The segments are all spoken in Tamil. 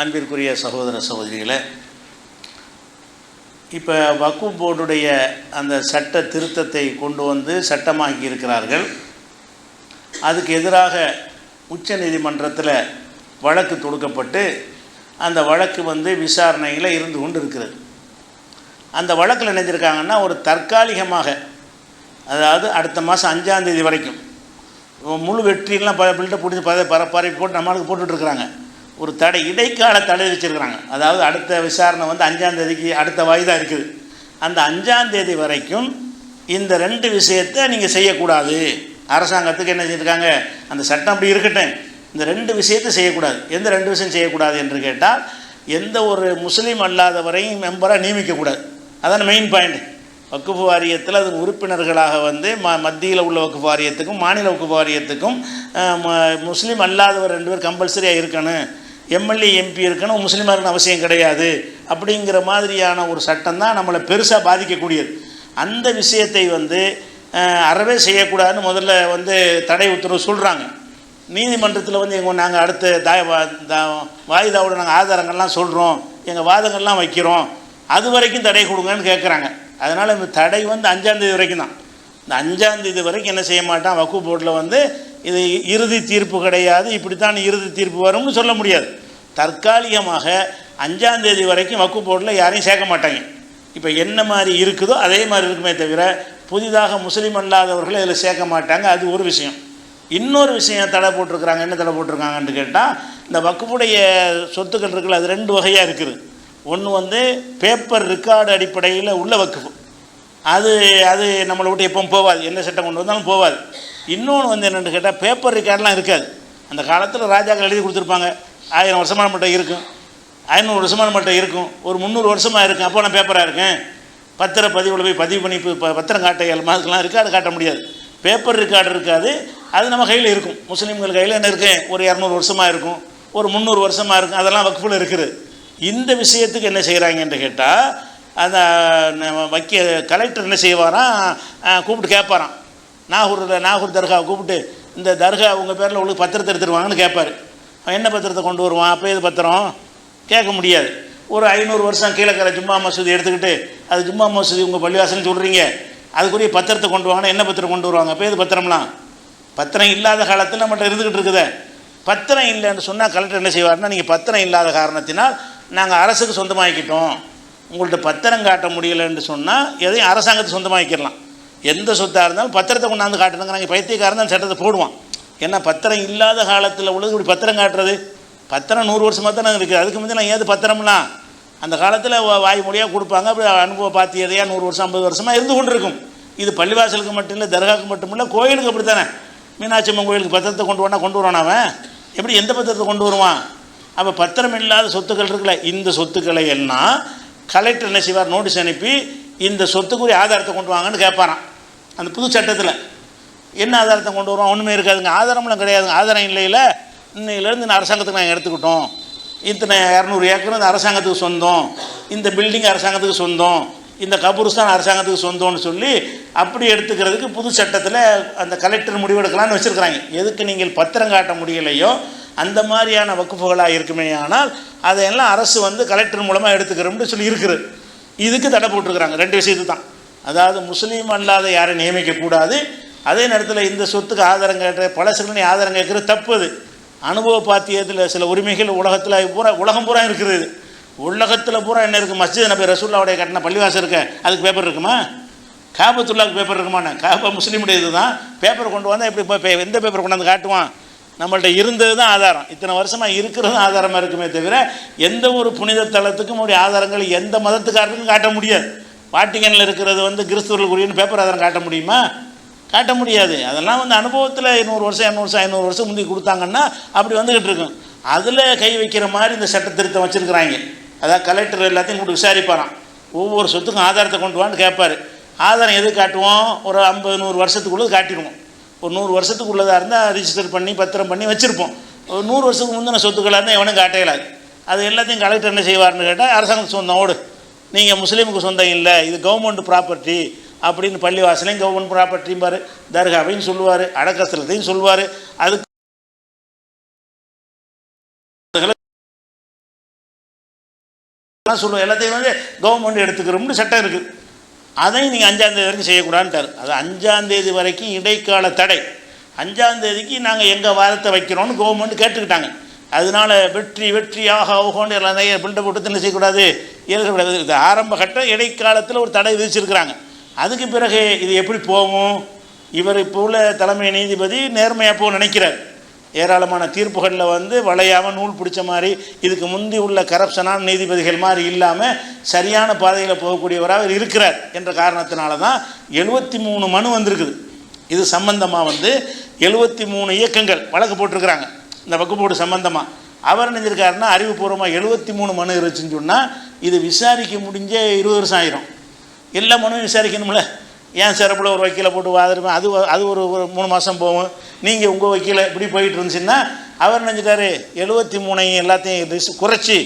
அன்பிற்குரிய சகோதர சகோதரிகளை இப்போ வக்கு போர்டுடைய அந்த சட்ட திருத்தத்தை கொண்டு வந்து சட்டமாக்கி இருக்கிறார்கள். அதுக்கு எதிராக உச்ச நீதிமன்றத்தில் வழக்கு தொடுக்கப்பட்டு அந்த வழக்கு வந்து விசாரணையில் இருந்து கொண்டு இருக்கிறது அந்த வழக்கில் நினைஞ்சிருக்காங்கன்னா ஒரு தற்காலிகமாக அதாவது அடுத்த மாதம் அஞ்சாந்தேதி வரைக்கும் முழு வெற்றிலாம் ப பில்ட்டை பிடிச்சி பத பர பரப்பி போட்டு நம்மளுக்கு போட்டுட்ருக்குறாங்க ஒரு தடை இடைக்கால தடை வச்சுருக்குறாங்க. அதாவது அடுத்த விசாரணை வந்து அஞ்சாந்தேதிக்கு அடுத்த வாய்தா இருக்குது. அந்த அஞ்சாந்தேதி வரைக்கும் இந்த ரெண்டு விஷயத்தை நீங்கள் செய்யக்கூடாது. அரசாங்கத்துக்கு என்ன செஞ்சுருக்காங்க? அந்த சட்டம் அப்படி இருக்கட்டும். இந்த ரெண்டு விஷயத்தை செய்யக்கூடாது. எந்த ரெண்டு விஷயம் செய்யக்கூடாது என்று கேட்டால் எந்த ஒரு முஸ்லீம் அல்லாதவரையும் மெம்பராக நியமிக்கக்கூடாது. அதான் மெயின் பாயிண்ட் வக்குஃபு வாரியத்தில் அது உறுப்பினர்களாக வந்து ம மத்தியில் உள்ள வக்குஃபு வாரியத்துக்கும் மாநில வக்குஃபு வாரியத்துக்கும் ம- முஸ்லீம் அல்லாதவர் ரெண்டு பேர் கம்பல்சரியாக இருக்கணும். எம்எல்ஏ எம்பி இருக்கணும் முஸ்லீமாக இருக்கணும் அவசியம் கிடையாது. அப்படிங்கிற மாதிரியான ஒரு சட்டம் தான் நம்மளை பெருசாக பாதிக்கக்கூடியது. அந்த விஷயத்தை வந்து அறவே செய்யக்கூடாதுன்னு முதல்ல வந்து தடை உத்தரவு சொல்கிறாங்க நீதிமன்றத்தில் வந்து எங்கள் நாங்கள் அடுத்த தாய் வா- தா- நாங்கள் ஆதாரங்கள்லாம் சொல்கிறோம் எங்கள் வாதங்கள்லாம் வைக்கிறோம். அது வரைக்கும் தடை கொடுங்கன்னு கேட்குறாங்க அதனால் இந்த தடை வந்து அஞ்சாந்தேதி வரைக்கும் தான் இந்த அஞ்சாந்தேதி வரைக்கும் என்ன செய்ய மாட்டான்? வக்கு போர்டில் வந்து இது இறுதி தீர்ப்பு கிடையாது இப்படித்தான் இறுதி தீர்ப்பு வரும்னு சொல்ல முடியாது. தற்காலிகமாக அஞ்சாந்தேதி வரைக்கும் வக்கு போர்டில் யாரையும் சேர்க்க மாட்டாங்க. இப்போ என்ன மாதிரி இருக்குதோ அதே மாதிரி இருக்குமே தவிர புதிதாக முஸ்லீம் அல்லாதவர்களை இதில் சேர்க்க மாட்டாங்க அது ஒரு விஷயம். இன்னொரு விஷயம் தடை போட்டிருக்கிறாங்க என்ன தடை போட்டிருக்காங்கன்னு கேட்டால் இந்த வக்குப்புடைய சொத்துக்கள் இருக்குல்ல அது ரெண்டு வகையாக இருக்குது. ஒன்று வந்து பேப்பர் ரெக்கார்டு அடிப்படையில் உள்ள வக்குப்பு. அது அது நம்மளை விட்டு எப்பவும் போகாது என்ன சட்டம் கொண்டு வந்தாலும் போகாது இன்னொன்று வந்து என்னென்னு கேட்டால் பேப்பர் ரெக்கார்ட்லாம் இருக்காது. அந்த காலத்தில் ராஜாக்கள் எழுதி கொடுத்துருப்பாங்க. ஆயிரம் வருஷமாக நம்மகிட்ட இருக்கும். ஐநூறு வருஷமாக நம்மகிட்ட இருக்கும். ஒரு முந்நூறு வருஷமாக இருக்கும். அப்போ நான் பேப்பராக இருக்கேன். பத்திர பதிவில் போய் பதிவு பண்ணி இப்போ ப- பத்திரம் காட்ட இயலுமா இருக்குது அதை காட்ட முடியாது. பேப்பர் ரெக்கார்டு இருக்காது. அது நம்ம கையில் இருக்கும். முஸ்லீம்கள் கையில் என்ன இருக்கேன் ஒரு இரநூறு வருஷமாக இருக்கும். ஒரு முந்நூறு வருஷமாக இருக்கும். அதெல்லாம் வகுப்பில் இருக்குது. இந்த விஷயத்துக்கு என்ன செய்கிறாங்கன்னு கேட்டால் அந்த நம்ம வைக்க கலெக்டர் என்ன செய்வாராம் கூப்பிட்டு கேட்பாராம் நாகூரில் நாகூர் தர்காவை கூப்பிட்டு இந்த தர்கா உங்கள் பேரில் உங்களுக்கு பத்திரத்தை எடுத்துருவாங்கன்னு கேட்பார் அவன் என்ன பத்திரத்தை கொண்டு வருவான்? அப்போ இது பத்திரம்? கேட்க முடியாது. ஒரு ஐநூறு வருஷம் கீழக்கரை ஜும்மா மசூதி எடுத்துக்கிட்டு அது ஜும்மா மசூதி உங்கள் பள்ளிவாசல்னு சொல்கிறீங்க அதுக்குரிய பத்திரத்தை கொண்டு வாங்கன்னா என்ன பத்திரம் கொண்டு வருவாங்க? அப்போ இது பத்திரம்லாம்? பத்திரம் இல்லாத காலத்தில் நம்மகிட்ட இருந்துக்கிட்டு இருக்குதே. பத்திரம் இல்லைன்னு சொன்னால் கலெக்டர் என்ன செய்வார்னா நீங்கள் பத்திரம் இல்லாத காரணத்தினால் நாங்கள் அரசுக்கு சொந்தமாக்கிட்டோம். உங்கள்ட்ட பத்திரம் காட்ட முடியலைன்னு சொன்னால் எதையும் அரசாங்கத்தை சொந்தமாக வைக்கிறலாம். எந்த சொத்தாக இருந்தாலும் பத்திரத்தை கொண்டாந்து காட்டணுங்கிறாங்க பைத்தியக்காரன் தான் சட்டத்தை போடுவான். ஏன்னா பத்திரம் இல்லாத காலத்தில் உள்ளது இப்படி பத்திரம் காட்டுறது? பத்திரம் நூறு வருஷமாக தானே இருக்குது அதுக்கு முந்தைய நான் ஏது பத்திரம்லாம்? அந்த காலத்தில் வாய் மொழியாக கொடுப்பாங்க. அப்படி அனுபவ எதையா நூறு வருஷம் ஐம்பது வருஷமாக இருந்து கொண்டு இருக்கும் இது பள்ளிவாசலுக்கு மட்டும் இல்லை தர்காவுக்கு மட்டும் இல்லை கோயிலுக்கு அப்படி தானே மீனாட்சி அம்மன் கோயிலுக்கு பத்திரத்தை கொண்டு வரனா கொண்டு வரான் அவன்? எப்படி எந்த பத்திரத்தை கொண்டு வருவான்? அப்போ பத்திரம் இல்லாத சொத்துக்கள் இருக்குல்ல இந்த சொத்துக்களை எல்லாம் கலெக்டர் என்ன செய்வார்? நோட்டீஸ் அனுப்பி இந்த சொத்துக்குரிய ஆதாரத்தை கொண்டு வாங்கன்னு கேட்பாரான் அந்த புது சட்டத்தில். என்ன ஆதாரத்தை கொண்டு வருவோம்? ஒன்றுமே இருக்காதுங்க. ஆதாரம்லாம் கிடையாதுங்க ஆதாரம் இல்லையில இன்னையிலேருந்து இந்த அரசாங்கத்துக்கு நாங்கள் எடுத்துக்கிட்டோம். இத்தனை இரநூறு ஏக்கர் இந்த அரசாங்கத்துக்கு சொந்தம். இந்த பில்டிங் அரசாங்கத்துக்கு சொந்தம். இந்த கபூர்ஸ்தான் அரசாங்கத்துக்கு சொந்தம்னு சொல்லி அப்படி எடுத்துக்கிறதுக்கு புது சட்டத்தில் அந்த கலெக்டர் முடிவெடுக்கலாம்னு வச்சுருக்கிறாங்க. எதுக்கு நீங்கள் பத்திரம் காட்ட முடியலையோ அந்த மாதிரியான வக்குப்புகளாக இருக்குமே ஆனால் அதையெல்லாம் அரசு வந்து கலெக்டர் மூலமாக எடுத்துக்கிறோம்னு சொல்லி இருக்குது. இதுக்கு தடை போட்டிருக்கிறாங்க. ரெண்டு விஷயத்து தான் அதாவது முஸ்லீம் அல்லாத யாரை நியமிக்கக்கூடாது. அதே நேரத்தில் இந்த சொத்துக்கு ஆதாரம் கேட்ட பழசுகளை ஆதாரம் கேட்குறது தப்பு அது. அனுபவ பாத்தியத்தில் சில உரிமைகள் உலகத்தில் பூரா உலகம் பூரா இருக்குது உலகத்தில் பூரா என்ன இருக்குது மஸ்ஜித் நபி ரசூல்லாவுடைய கட்டின பள்ளிவாசம் இருக்க. அதுக்கு பேப்பர் இருக்குமா? காபத்துல்லாவுக்கு பேப்பர் இருக்குமாண்ணே? காபா முஸ்லீமுடைய இது தான் பேப்பர் கொண்டு வந்தால் எப்படி இப்போ எந்த பேப்பர் கொண்டாந்து காட்டுவான்? நம்மள்ட்ட இருந்தது தான் ஆதாரம். இத்தனை வருஷமாக இருக்கிறது ஆதாரமாக இருக்குமே தவிர எந்த ஒரு புனித தலத்துக்கும் உடைய ஆதாரங்கள் எந்த மதத்துக்காரருக்கும் காட்ட முடியாது. வாட்டிகனில் இருக்கிறது வந்து கிறிஸ்துவர்களுக்குரியன்னு பேப்பர் ஆதாரம் காட்ட முடியுமா? காட்ட முடியாது. அதெல்லாம் வந்து அனுபவத்தில் நூறு வருஷம் இரநூறு வருஷம் ஐநூறு வருஷம் முந்தி கொடுத்தாங்கன்னா அப்படி வந்துக்கிட்டு இருக்கும். அதில் கை வைக்கிற மாதிரி இந்த சட்ட திருத்தம் வச்சுருக்கிறாங்க. அதான் கலெக்டர் எல்லாத்தையும் கூப்பிட்டு விசாரிப்பாராம். ஒவ்வொரு சொத்துக்கும் ஆதாரத்தை கொண்டு வான்னு கேட்பாரு ஆதாரம் எது காட்டுவோம்? ஒரு ஐம்பது நூறு வருஷத்துக்குள்ளே காட்டிடுவோம். ஒரு நூறு வருஷத்துக்கு உள்ளதாக இருந்தால் ரிஜிஸ்டர் பண்ணி பத்திரம் பண்ணி வச்சுருப்போம். ஒரு நூறு வருஷத்துக்கு முந்தின சொத்துக்களாக இருந்தால் எவனும் காட்டையிலாது அது எல்லாத்தையும் கலெக்டர் என்ன செய்வார்னு கேட்டால் அரசாங்கத்துக்கு சொந்தம் ஓடு. நீங்கள் முஸ்லீமுக்கு சொந்தம் இல்லை இது கவர்மெண்ட் ப்ராப்பர்ட்டி அப்படின்னு பள்ளி வாசலையும் கவர்மெண்ட் ப்ராப்பர்ட்டிம்பார் தர்காவையும் சொல்லுவார் அடக்கஸ்தலத்தையும் சொல்லுவார். அதுக்கு சொல்லுவோம் எல்லாத்தையும் வந்து கவர்மெண்ட் எடுத்துக்கிறோம்னு சட்டம் இருக்குது அதையும் நீங்கள் அஞ்சாந்தேதி வரைக்கும் செய்யக்கூடாதுன்ட்டார் அது அஞ்சாந்தேதி வரைக்கும் இடைக்கால தடை. அஞ்சாந்தேதிக்கு நாங்கள் எங்கள் வாரத்தை வைக்கிறோம்னு கவர்மெண்ட் கேட்டுக்கிட்டாங்க. அதனால வெற்றி வெற்றி ஆக ஆகோன்னு எல்லாம் நிறைய பில்டப் போட்டு என்ன செய்யக்கூடாது? இருக்கக்கூடாது இது ஆரம்ப கட்டம் இடைக்காலத்தில் ஒரு தடை விதிச்சிருக்கிறாங்க. அதுக்கு பிறகு இது எப்படி போகும்? இவர் இப்போ உள்ள தலைமை நீதிபதி நேர்மையாக போக நினைக்கிறார். ஏராளமான தீர்ப்புகளில் வந்து வளையாமல் நூல் பிடிச்ச மாதிரி இதுக்கு முந்தி உள்ள கரப்ஷனான நீதிபதிகள் மாதிரி இல்லாமல் சரியான பாதையில் போகக்கூடியவராக அவர் இருக்கிறார் என்ற காரணத்தினால தான் எழுபத்தி மூணு மனு வந்திருக்குது. இது சம்பந்தமாக வந்து எழுபத்தி மூணு இயக்கங்கள் வழக்கு போட்டிருக்கிறாங்க. இந்த வகுப்போடு சம்பந்தமாக அவர் நினைஞ்சிருக்காருன்னா அறிவுபூர்வமாக எழுபத்தி மூணு மனு இருந்துச்சுன்னு சொன்னால் இது விசாரிக்க முடிஞ்சே இருபது வருஷம் ஆயிரும். எல்லா மனுவும் விசாரிக்கணும்ல? ஏன் சிறப்பில் ஒரு வக்கீலை போட்டு வாதிருப்பேன்? அது அது ஒரு ஒரு மூணு மாதம் போகும். நீங்கள் உங்கள் வக்கீலை இப்படி போயிட்டு இருந்துச்சுன்னா அவர் நினைச்சிட்டாரு எழுபத்தி மூணையும் எல்லாத்தையும் ரிஸ் குறைச்சி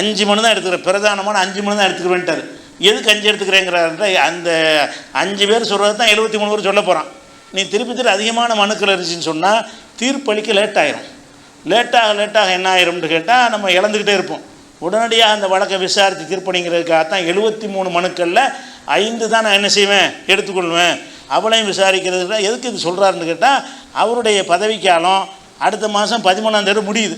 அஞ்சு மணி தான் எடுத்துக்கிறேன் பிரதானமான அஞ்சு மணி தான் எடுத்துக்கிறேன்ட்டார் எதுக்கு அஞ்சு எடுத்துக்கிறேங்கிறாருன்ற அந்த அஞ்சு பேர் சொல்கிறது தான் எழுபத்தி மூணு பேர் சொல்ல போகிறான் நீ திருப்பி திருப்பி அதிகமான மனுக்கள் இருந்துச்சுன்னு சொன்னால் தீர்ப்பளிக்க லேட் ஆயிரும் லேட்டாக லேட்டாக என்ன ஆயிரும்னு கேட்டால் நம்ம இழந்துக்கிட்டே இருப்போம். உடனடியாக அந்த வழக்கை விசாரித்து தீர்ப்பணிங்கிறதுக்காக தான் எழுபத்தி மூணு மனுக்களில் ஐந்து தான் நான் என்ன செய்வேன்? எடுத்துக்கொள்வேன். அவளையும் விசாரிக்கிறது எதுக்கு இது சொல்கிறாருன்னு கேட்டால் அவருடைய பதவிக்காலம் அடுத்த மாதம் பதிமூணாம் தேதி முடியுது.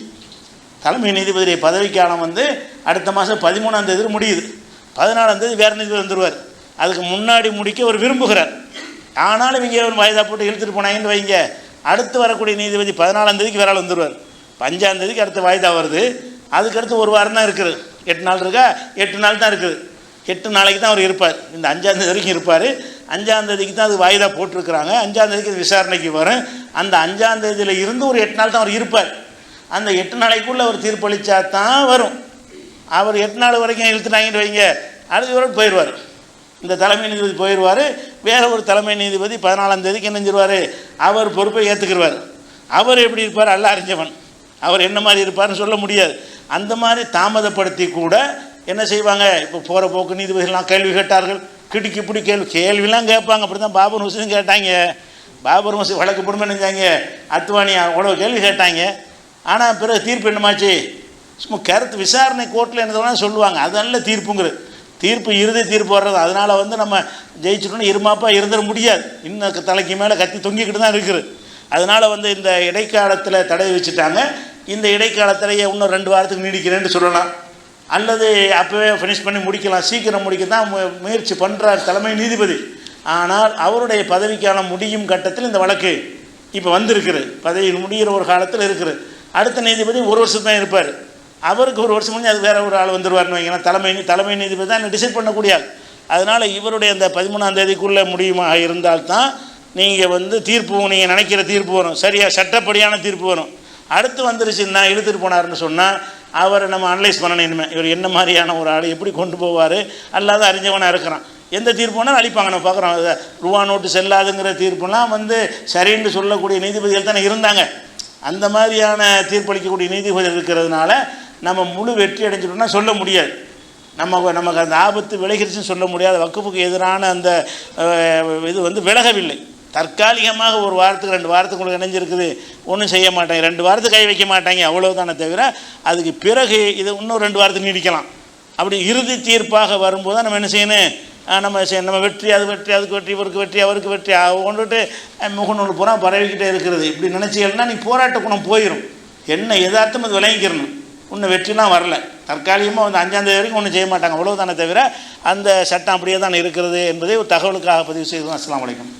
தலைமை நீதிபதியுடைய பதவிக்காலம் வந்து அடுத்த மாதம் பதிமூணாம் தேதி முடியுது. பதினாலாம் தேதி வேறு நீதிபதி வந்துடுவார் அதுக்கு முன்னாடி முடிக்க அவர் விரும்புகிறார். ஆனாலும் இவங்க ஒரு வாய்தா போட்டு இழுத்துட்டு போனாங்கன்னு வைங்க. அடுத்து வரக்கூடிய நீதிபதி பதினாலாம் தேதிக்கு வேறால் வந்துடுவார் பஞ்சாந்தேதிக்கு அடுத்த வாய்தா வருது. அதுக்கடுத்து ஒரு வாரம் தான் இருக்குது. எட்டு நாள் இருக்கா? எட்டு நாள் தான் இருக்குது. எட்டு நாளைக்கு தான் அவர் இருப்பார். இந்த அஞ்சாந்தேதி வரைக்கும் இருப்பார். அஞ்சாந்தேதிக்கு தான் அது வாய்தா போட்டிருக்கிறாங்க. அஞ்சாந்தேதிக்கு அது விசாரணைக்கு வரும். அந்த அஞ்சாந்தேதியில் இருந்து ஒரு எட்டு நாள் தான் அவர் இருப்பார். அந்த எட்டு நாளைக்குள்ளே அவர் தீர்ப்பளித்தா தான் வரும். அவர் எட்டு நாள் வரைக்கும் இழுத்துட்டாங்கன்னு வைங்க. அடுத்த வரை போயிடுவார். இந்த தலைமை நீதிபதி போயிடுவார். வேறு ஒரு தலைமை நீதிபதி பதினாலாம் தேதிக்கு என்ன அவர் பொறுப்பை ஏற்றுக்கிடுவார் அவர் எப்படி இருப்பார்? அல்ல அறிஞ்சவன். அவர் என்ன மாதிரி இருப்பார்னு சொல்ல முடியாது. அந்த மாதிரி தாமதப்படுத்தி கூட என்ன செய்வாங்க? இப்போ போகிற போக்கு நீதிபதிகள்லாம் கேள்வி கேட்டார்கள். கிடுக்கி இப்படி கேள்வி கேள்விலாம் கேட்பாங்க. அப்படி தான் பாபர் மசூதும் கேட்டாங்க. பாபர் மசூத் வழக்கு போடுமே நினைஞ்சாங்க அத்வானி அவ்வளோ கேள்வி கேட்டாங்க. ஆனால் பிறகு தீர்ப்பு என்னமாச்சு? சும்மா கருத்து விசாரணை கோர்ட்டில் என்ன சொல்லுவாங்க. அது நல்ல தீர்ப்புங்கிறது. தீர்ப்பு இறுதி தீர்ப்பு வர்றது. அதனால் வந்து நம்ம ஜெயிச்சிட்டோம்னு இருமாப்பாக இருந்துட முடியாது. இன்னும் தலைக்கு மேலே கத்தி தொங்கிக்கிட்டு தான் இருக்குது. அதனால் வந்து இந்த இடைக்காலத்தில் தடை வச்சுட்டாங்க இந்த இடைக்காலத்திலேயே இன்னும் ரெண்டு வாரத்துக்கு நீடிக்கிறேன்னு சொல்லலாம். அல்லது அப்போவே ஃபினிஷ் பண்ணி முடிக்கலாம் சீக்கிரம் முடிக்க தான் மு- முயற்சி பண்ணுறார் தலைமை நீதிபதி. ஆனால் அவருடைய பதவிக்கான முடியும் கட்டத்தில் இந்த வழக்கு இப்போ வந்திருக்குது. பதவி முடிகிற ஒரு காலத்தில் இருக்குது. அடுத்த நீதிபதி ஒரு வருஷம் தான் இருப்பார். அவருக்கு ஒரு வருஷம் முடிஞ்சு அது வேறு ஒரு ஆள் வந்துடுவார்னு வைங்கன்னா தலைமை தலைமை நீதிபதி தான் டிசைட் பண்ணக்கூடிய ஆள். அதனால் இவருடைய அந்த பதிமூணாம் தேதிக்குள்ளே முடியுமா இருந்தால்தான் நீங்கள் வந்து தீர்ப்பு நீங்கள் நினைக்கிற தீர்ப்பு வரும். சரியாக சட்டப்படியான தீர்ப்பு வரும். அடுத்து வந்துருச்சுன்னா இழுத்துட்டு போனார்னு சொன்னால் அவரை நம்ம அனலைஸ் பண்ணணும் இனிமேல் இவர் என்ன மாதிரியான ஒரு ஆள் எப்படி கொண்டு போவார் அல்லாத அறிஞ்சவனாக இருக்கிறான். எந்த தீர்ப்பு வேணாலும் நம்ம பார்க்குறோம். அதை ரூபா நோட்டு செல்லாதுங்கிற தீர்ப்புலாம் வந்து சரின்னு சொல்லக்கூடிய நீதிபதிகள் தானே இருந்தாங்க. அந்த மாதிரியான தீர்ப்பளிக்கக்கூடிய நீதிபதிகள் இருக்கிறதுனால நம்ம முழு வெற்றி அடைஞ்சிட்டோம்னா சொல்ல முடியாது. நம்ம நமக்கு அந்த ஆபத்து விலகிருச்சுன்னு சொல்ல முடியாத வக்குப்புக்கு எதிரான அந்த இது வந்து விலகவில்லை. தற்காலிகமாக ஒரு வாரத்துக்கு ரெண்டு வாரத்துக்கு உங்களுக்கு இணைஞ்சிருக்குது. ஒன்றும் செய்ய மாட்டாங்க. ரெண்டு வாரத்துக்கு கை வைக்க மாட்டாங்க. அவ்வளோதானே தவிர அதுக்கு பிறகு இது இன்னும் ரெண்டு வாரத்துக்கு நீடிக்கலாம். அப்படி இறுதி தீர்ப்பாக வரும்போது தான் நம்ம என்ன செய்யணும்? நம்ம செய்யணும்? நம்ம வெற்றி அது வெற்றி அதுக்கு வெற்றி இவருக்கு வெற்றி அவருக்கு வெற்றி கொண்டுட்டு முகநூல் பூரா பரவிக்கிட்டே இருக்கிறது. இப்படி நினச்சிங்கன்னா நீ போராட்ட குணம் போயிடும் என்ன எதார்த்தம் அது விளங்கிக்கிறணும். இன்னும் வெற்றிலாம் வரல. தற்காலிகமாக வந்து அஞ்சாந்தேதி வரைக்கும் ஒன்றும் செய்ய மாட்டாங்க. அவ்வளோதானே தவிர அந்த சட்டம் அப்படியே தான் இருக்கிறது என்பதை ஒரு தகவலுக்காக பதிவு செய்தோம் அஸ்லாம் வலைக்கம்